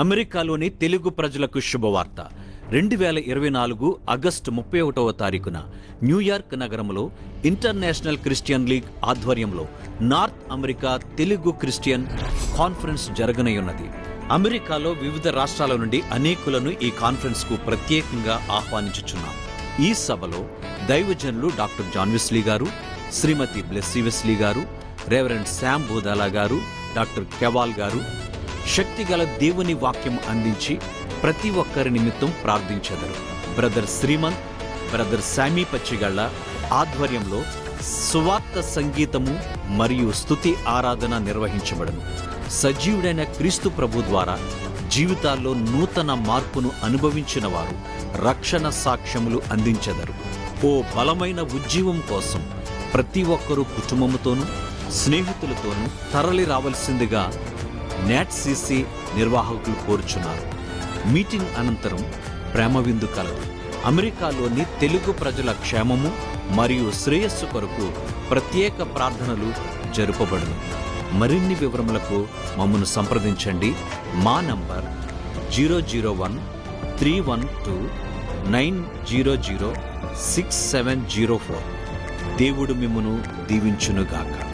అమెరికాలోని తెలుగు ప్రజలకు శుభవార్త. రెండు వేల ఇరవై నాలుగు ఆగస్టు ముప్పై ఒకటవ తారీఖున న్యూయార్క్ నగరంలో ఇంటర్నేషనల్ క్రిస్టియన్ లీగ్ ఆధ్వర్యంలో north America Telugu Christian conference జరగనయున్నది అమెరికాలో వివిధ రాష్ట్రాల నుండి అనేకులను ఈ కాన్ఫరెన్స్కు ప్రత్యేకంగా ఆహ్వానించుచున్నాం. ఈ సభలో దైవజనులు doctor John Wesley garu Shrimati Blessy Wesley garu reverend Sam Bhudala garu doctor Keval గారు శక్తిగల దేవుని వాక్యం అందించి ప్రతి ఒక్కరి నిమిత్తం ప్రార్థించెదరు. Brother Srimanth brother Sammy Pachigalla ఆధ్వర్యంలో సువార్త సంగీతము మరియు స్థుతి ఆరాధన నిర్వహించబడను. సజీవుడైన క్రీస్తు ప్రభు ద్వారా జీవితాల్లో నూతన మార్పును అనుభవించిన వారు రక్షణ సాక్ష్యములు అందించెదరు. ఓ బలమైన ఉజ్జీవం కోసం ప్రతి ఒక్కరూ కుటుంబముతోనూ స్నేహితులతోనూ తరలి రావలసిందిగా నాట్ సిసి నిర్వాహకులు కోరుచున్నారు. మీటింగ్ అనంతరం ప్రేమ విందు కలదు. అమెరికాలోని తెలుగు ప్రజల క్షేమము మరియు శ్రేయస్సు కొరకు ప్రత్యేక ప్రార్థనలు జరుపబడును. మరిన్ని వివరములకు మమ్మను సంప్రదించండి. మా number zero zero one three one two nine zero zero six seven zero four. దేవుడు మిమ్మను దీవించునుగాక.